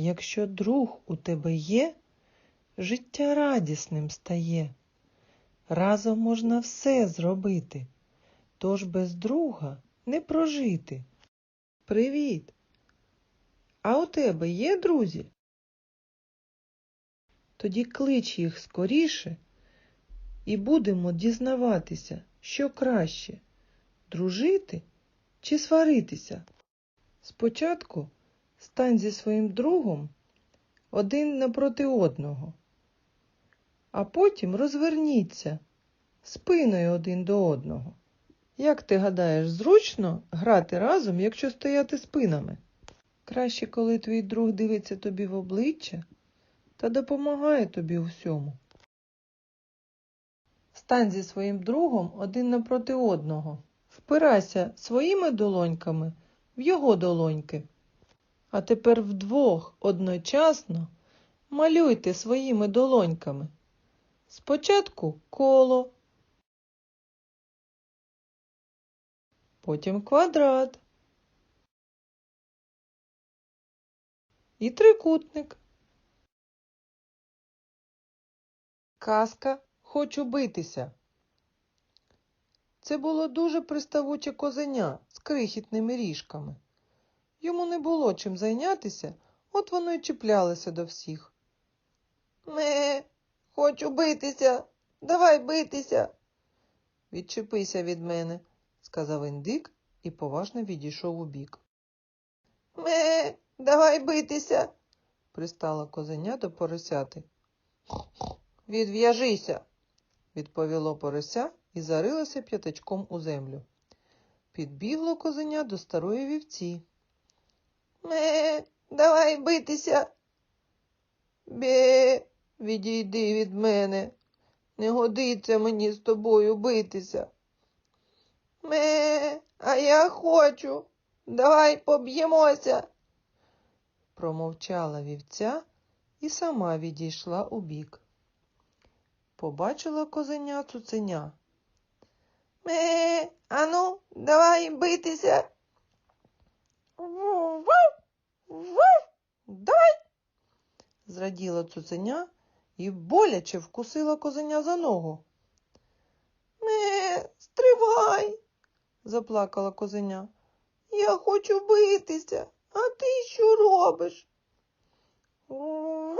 Якщо друг у тебе є, життя радісним стає. Разом можна все зробити, тож без друга не прожити. Привіт! А у тебе є друзі? Тоді клич їх скоріше і будемо дізнаватися, що краще дружити чи сваритися. Спочатку стань зі своїм другом один напроти одного, а потім розверніться спиною один до одного. Як ти гадаєш, зручно грати разом, якщо стояти спинами? Краще, коли твій друг дивиться тобі в обличчя та допомагає тобі у всьому. Стань зі своїм другом один напроти одного. Впирайся своїми долоньками в його долоньки. А тепер вдвох одночасно малюйте своїми долоньками. Спочатку коло, потім квадрат і трикутник. Казка Хочу битися. Це було дуже приставуче козеня з крихітними ріжками. Йому не було чим зайнятися, от воно й чіплялося до всіх. Ме, хочу битися. Давай битися. Відчепися від мене, сказав індик і поважно відійшов у бік. Ме, давай битися, пристала козеня до поросяти. Відв'яжися, відповіло порося і зарилося п'ятачком у землю. Підбігло козеня до старої вівці. Ме, давай битися. Бе, відійди від мене. Не годиться мені з тобою битися. Ме, а я хочу. Давай поб'ємося. Промовчала вівця і сама відійшла у бік. Побачила козеня цуценя. Ме, ану, давай битися. Давай. Зраділа цуценя і боляче вкусила козеня за ногу. Ме, стривай, заплакала козеня. Я хочу битися, а ти що робиш? Вов,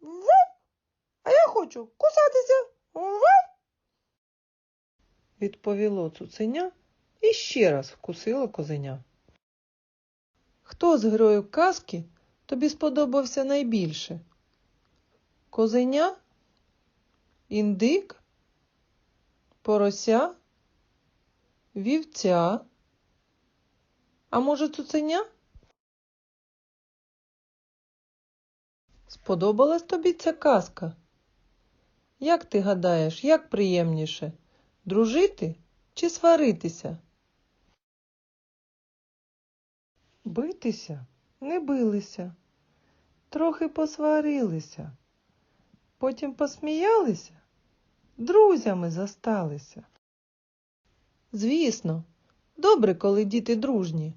вов, а я хочу кусатися. Вов. Відповіло цуценя і ще раз вкусило козеня. Хто з героїв казки тобі сподобався найбільше? Козеня? Індик? Порося? Вівця? А може цуценя? Сподобалась тобі ця казка? Як ти гадаєш, як приємніше дружити чи сваритися? Битися не билися, трохи посварилися, потім посміялися, друзями засталися. Звісно, добре, коли діти дружні.